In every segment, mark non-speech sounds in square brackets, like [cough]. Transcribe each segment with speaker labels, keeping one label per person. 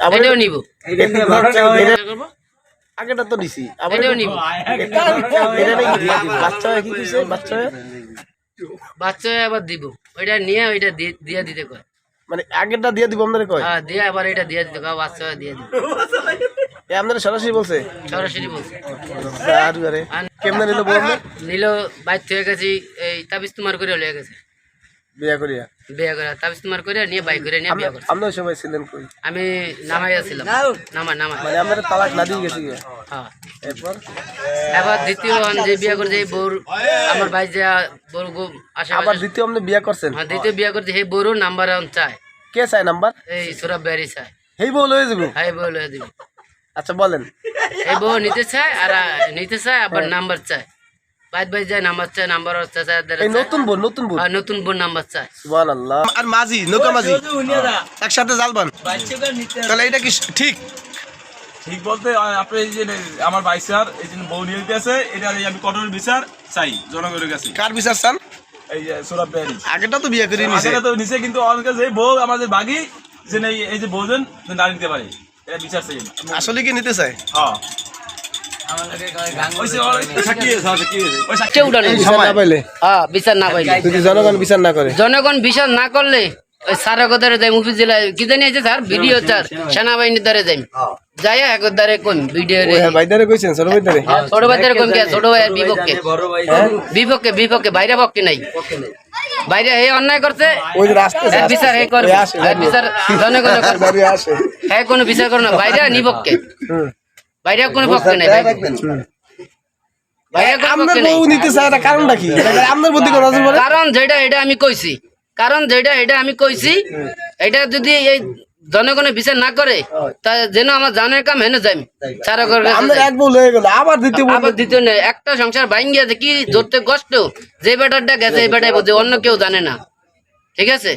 Speaker 1: এটাও নিব।
Speaker 2: আগেটা তো দিছি। আবার
Speaker 1: এটাও নিব।
Speaker 2: বাচ্চা কি কইছে বাচ্চা
Speaker 1: বাচ্চা আবার দিব। ওইটা নিয়ে ওইটা দিয়ে- দিতে কয়।
Speaker 2: মানে আগেরটা দিয়ে দিব আপনারা কয়?
Speaker 1: হ্যাঁ দিয়ে আবার এটা দিয়ে দিতে কয় বাচ্চা দিয়ে দিব।
Speaker 2: এ আপনারা সরাসরি বলছে।
Speaker 1: সরাসরি বলছে।
Speaker 2: আর আরে কেমনে নিল বউ
Speaker 1: নিল বাইর থেকে গেছি এই তাবিজ তোমার করে লয়ে গেছে।
Speaker 2: বিয়া করিয়া।
Speaker 1: বিয়ে করে তাবিজ তোমার করে নিয়ে বাই করে নিয়ে বিয়ে করছে।
Speaker 2: আপনারা সবাই ছিলেন কই
Speaker 1: আমি নামাই আছিলাম। নামা নামা
Speaker 2: মানে তালাক না দিয়ে গেছি
Speaker 1: হ্যাঁ।
Speaker 2: এরপর?
Speaker 1: এবার দ্বিতীয় যে বিয়ে করছে এই বউর আমার ভাই যে বউর গো-
Speaker 2: আবার দ্বিতীয় আপনি বিয়া করছেন?
Speaker 1: হ্যাঁ দ্বিতীয় বিয়ে করছে সেই বউরও নাম্বার এখন চায়।
Speaker 2: কে চাই নাম্বার?
Speaker 1: এই সুরভ বেরি চায়।
Speaker 2: হেই বউ লয়ে যাব।
Speaker 1: হাই বউ লয়ে দিবি
Speaker 2: আচ্ছা বলেন।
Speaker 1: এই বউ নিতে চায় আর নিতে চায় আবার নাম্বার চায়। বাইদ বাইদ যায় নাম্বার চায় নাম্বার চায় চায়
Speaker 2: নতুন বোন নতুন বোন।
Speaker 1: আর নতুন বোন নাম্বার চায়।
Speaker 2: সুবহানাল্লাহ। আর মাঝি নৌকা মাঝি। একসাথে জালবান তাহলে এটা কি ঠিক?
Speaker 3: ঠিক বলতে আপনি এই যে আমার ভাই স্যার এই যে বউ নিয়ে আছে এটা আমি কঠোর বিচার চাই জনগণের কাছে।
Speaker 2: কার বিচার চান?
Speaker 3: এই যে সোরাব বেরি
Speaker 2: আগেটা তো বিয়ে করে নিছে।
Speaker 3: তো নিচে কিন্তু অনেকে যে বউ আমাদের বাগি যে এই- এই যে বউজন নিতে পারে। এটা বিচার চাই
Speaker 2: আসলে কি নিতে চায়?
Speaker 3: হ্যাঁ।
Speaker 2: জনগণ বিচার না করে।
Speaker 1: জনগণ বিশ্বাস না করলে ওই সারা কথারে যাই মুফি জেলায় কি জানি আছে স্যার? ভিডিও স্যার সেনাবাহিনীর দ্বারে যাই। যাই এক দ্বারে কোন ভিডিও রে?
Speaker 2: ওই হ্যাঁ কইছেন ছোট ভাইদারে
Speaker 1: ছোট ভাইদের কোন ভাইয়ের বিপক্ষে। বিপক্ষে বিপক্ষে বাইরে পক্ষে নাই। বাইরে হে অন্যায় করছে।
Speaker 2: ওই যে রাস্তা
Speaker 1: বিচার হে করবে। বিচার জনগণ [laughs] করবে। হ্যাঁ কোনো বিচার করে না বাইরে নিপক্ষে
Speaker 2: হুম।
Speaker 1: বাইরে কোনো পক্ষে নাই
Speaker 2: বলে?
Speaker 1: কারণ যেটা এটা আমি কইছি। কারণ যেটা এটা আমি কইছি এটা যদি এই জনগণের বিচার না করে তা যেন আমার জানের কাম হেনে যাই সারা করে
Speaker 2: আবার দ্বিতীয়
Speaker 1: আবার দ্বিতীয় নেই একটা সংসার ভাঙ গিয়েছে কি ধরতে কষ্ট যে বেটারটা গেছে এই বেটাই বোঝে অন্য কেউ জানে না। ঠিক আছে?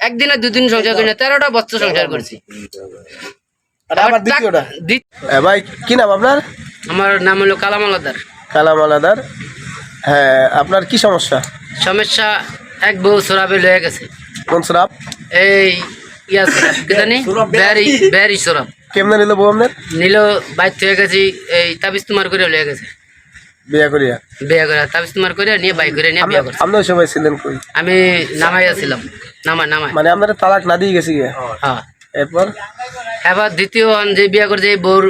Speaker 1: একদিনে দুদিন সংসার করি না তেরোটা বছর সংসার করছি।
Speaker 2: আবার দ্বিতীয়টা। ভাই কি নাম আপনার?
Speaker 1: আমার নাম হলো
Speaker 2: কালাম আলাদার হ্যাঁ আপনার কি সমস্যা?
Speaker 1: সমস্যা এক বউ সরাবে লয়ে গেছে।
Speaker 2: কোন সরাব
Speaker 1: এই ইয়া সরাব কি জানি? [laughs] ব্যারি ব্যারি সরাব
Speaker 2: কেমনে নিল বউ আপনার?
Speaker 1: নিল বাইর থেকে গেছি এই তাবিজ তোমার করে লয়ে গেছে।
Speaker 2: বিয়া করিয়া?
Speaker 1: বিয়ে করে তাবিজ তোমার করে নিয়ে বাই করে নিয়ে বিয়ে করছে।
Speaker 2: আপনার সবাই ছিলেন কই?
Speaker 1: আমি নামাই নামা নামাই
Speaker 2: মানে আপনারা তালাক না দিয়ে গেছি
Speaker 1: হ্যাঁ।
Speaker 2: এরপর?
Speaker 1: এবার দ্বিতীয় যে বিয়ে করছে এই বউর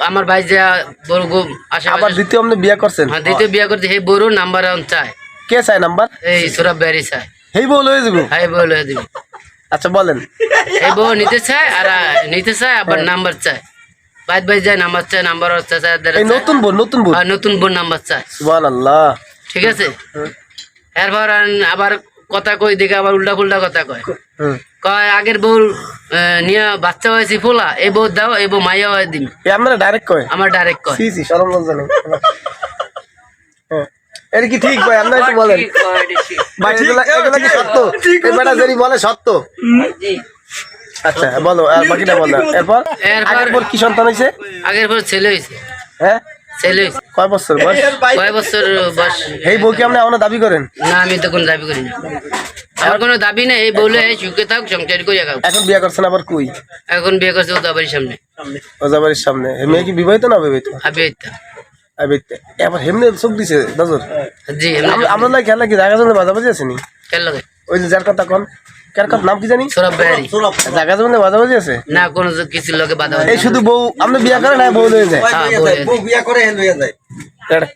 Speaker 1: আমার ভাই যে বউর গো-
Speaker 2: আবার দ্বিতীয় আপনি বিয়া করছেন?
Speaker 1: হ্যাঁ দ্বিতীয় বিয়ে করছে সেই বউরও নাম্বার চায়।
Speaker 2: কে চাই নাম্বার
Speaker 1: এই সুরভ ব্যারি চায়।
Speaker 2: হেই বউ লয়ে যাব।
Speaker 1: হাই বউ লয়ে দিবি
Speaker 2: আচ্ছা বলেন।
Speaker 1: এই বউ নিতে চায় আর নিতে চায় আবার নাম্বার চায়। বাইদ বাইদ যায় নাম্বার চায় নাম্বার চায়
Speaker 2: এই নতুন বোন নতুন বোন
Speaker 1: আর নতুন বোন নাম্বার চায়।
Speaker 2: সুবহানাল্লাহ।
Speaker 1: ঠিক আছে? এরপর আন- আবার কথা কই দেখে আবার উল্টা ফুল্টা কথা কয়। কয় আগের বউ নিয়ে বাচ্চা হয়েছি ফোলা এই বউ দাও এই বউ মাইয়া হয়ে দিন
Speaker 2: এ ডাইরেক্ট কয়?
Speaker 1: আমার ডাইরেক্ট কয়।
Speaker 2: সি সি শরম লজ্জা নেই হ্যাঁ। এটা কি ঠিক ভাই? আপনারা একটু বলেন। ভাই এগুলা কি সত্য? এই বেটা যদি বলে সত্য? আচ্ছা বলো আর বাকিটা বলো। এরপর?
Speaker 1: এরপর-
Speaker 2: আগের পর কি সন্তান হয়েছে?
Speaker 1: আগের পর ছেলে হয়েছে।
Speaker 2: হ্যাঁ?
Speaker 1: ছেলে।
Speaker 2: কয় বছর বয়স?
Speaker 1: কয় বছর বয়স?
Speaker 2: এই বউকে আপনি এমন দাবি করেন?
Speaker 1: না আমি তো কোনো দাবি করি না। আমার কোনো দাবি নেই এই বলে এই সুখে থাক সংসার খাও।
Speaker 2: এখন বিয়ে করছেন আবার কই?
Speaker 1: এখন বিয়ে করছে ও বাড়ির সামনে।
Speaker 2: ওজাবাড়ির সামনে। মেয়ে কি বিবাহিত না বিবাহিত
Speaker 1: হাবি হইতা
Speaker 2: বিবাহিত এবার হেমনে চোখ দিছে নজর?
Speaker 1: জি
Speaker 2: আম- আমরা লাগে খেলা কি জায়গা জন্য বাজাবাজি ওই যে যার কথা কোন? কার কথা নাম কি জানি?
Speaker 1: সৌরভ বেহারি।
Speaker 2: জায়গা জন্য বাজাবাজি আছে?
Speaker 1: না কোনো কিছু লোকে বাধা
Speaker 2: এই শুধু বউ আপনি বিয়া করেন না বউ লয়ে যায়?
Speaker 1: হ্যাঁ বলে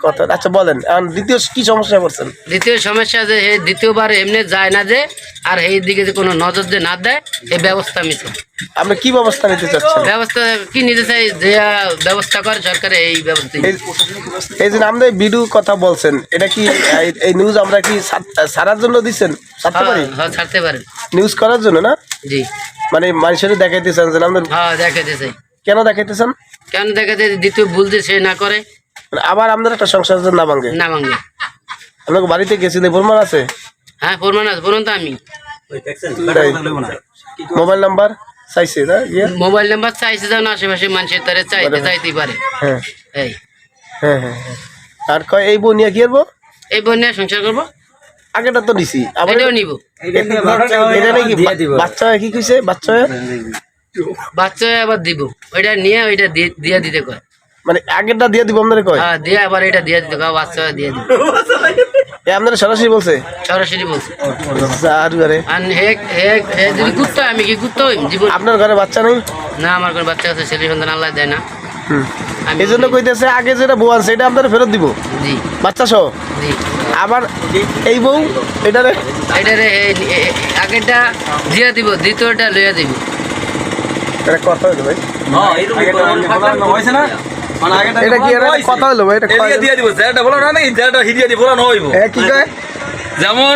Speaker 2: কথা। আচ্ছা বলেন এখন দ্বিতীয় কি সমস্যা করছেন
Speaker 1: দ্বিতীয় সমস্যা যে দ্বিতীয়বার এমনি যায় না যে আর এই দিকে যে কোনো নজর যে না দেয় এই ব্যবস্থা মিছে
Speaker 2: আপনি কি ব্যবস্থা নিতে চাচ্ছেন?
Speaker 1: ব্যবস্থা কি নিতে চাই যে ব্যবস্থা করে সরকার এই ব্যবস্থা
Speaker 2: এই- যে আপনি ভিডিও কথা বলছেন এটা কি এই- নিউজ আমরা কি ছাড়ার জন্য দিচ্ছেন? ছাড়তে পারি?
Speaker 1: হ্যাঁ ছাড়তে পারেন
Speaker 2: নিউজ করার জন্য না?
Speaker 1: জি।
Speaker 2: মানে মানুষের দেখাইতেছেন যে আমাদের
Speaker 1: হ্যাঁ দেখাতে চাই।
Speaker 2: কেন দেখাইতেছেন
Speaker 1: কেন দেখাতে দ্বিতীয় ভুল যে সে না করে
Speaker 2: আবার আমাদের একটা সংসার না ভাঙে
Speaker 1: না ভাঙবে
Speaker 2: আপনাকে বাড়িতে গেছিলে প্রমাণ আছে?
Speaker 1: হ্যাঁ প্রমাণ আছে বলুন তো আমি।
Speaker 2: মোবাইল নাম্বার চাইছে না? ইয়ে?
Speaker 1: মোবাইল নাম্বার চাইছে যেন আশেপাশে মানুষের তারে চাইতে চাইতেই পারে।
Speaker 2: হ্যাঁ।
Speaker 1: এই।
Speaker 2: হ্যাঁ হ্যাঁ হ্যাঁ। আর কয় এই বউ নিয়ে কি করব?
Speaker 1: এই বোন নিয়ে সংসার করব?
Speaker 2: আগেটা তো দিছি আবার
Speaker 1: এটাও নিব।
Speaker 2: এটা নাকি বাচ্চা কি কইছে? বাচ্চা
Speaker 1: বাচ্চা আবার দিব। ওইটা নিয়ে ওইটা দিয়ে দিয়ে দিতে কয়।
Speaker 2: মানে আগেরটা দিয়ে দিব আপনারা কয়?
Speaker 1: হ্যাঁ দিয়ে আবার এটা দিয়ে দিতে কয় বাচ্চা দিয়ে দিব
Speaker 2: এ আপনারা সরাসরি বলছে?
Speaker 1: সরাসরি বলছে।
Speaker 2: আর ঘরে
Speaker 1: আর হে হে হে যদি কুত্তা আমি কি কুত্তা হইম? জীবন
Speaker 2: আপনার ঘরে বাচ্চা নেই?
Speaker 1: না আমার কোনো বাচ্চা আছে ছেলে সন্তান আল্লাহ দেয় না।
Speaker 2: এই জন্য কইতেছে আগে যেটা বউ আছে এটা আপনারা ফেরত দিব?
Speaker 1: জি।
Speaker 2: বাচ্চা সহ
Speaker 1: জি।
Speaker 2: আবার এই বউ এটারে?
Speaker 1: এটারে এ- এ- আগেরটা দিয়ে দিব দ্বিতীয়টা লইয়া দিব।
Speaker 2: এটা কথা হলো ভাই।
Speaker 4: হ্যাঁ এরকম
Speaker 3: হয়েছে না?
Speaker 4: আগেটা
Speaker 2: এটা কি কথা হলো এটা
Speaker 4: দিয়ে দিব যেটা বলো না যেটা হিরিয়া দিয়ে বলো না হইব
Speaker 2: হ্যাঁ কি কয়?
Speaker 4: যেমন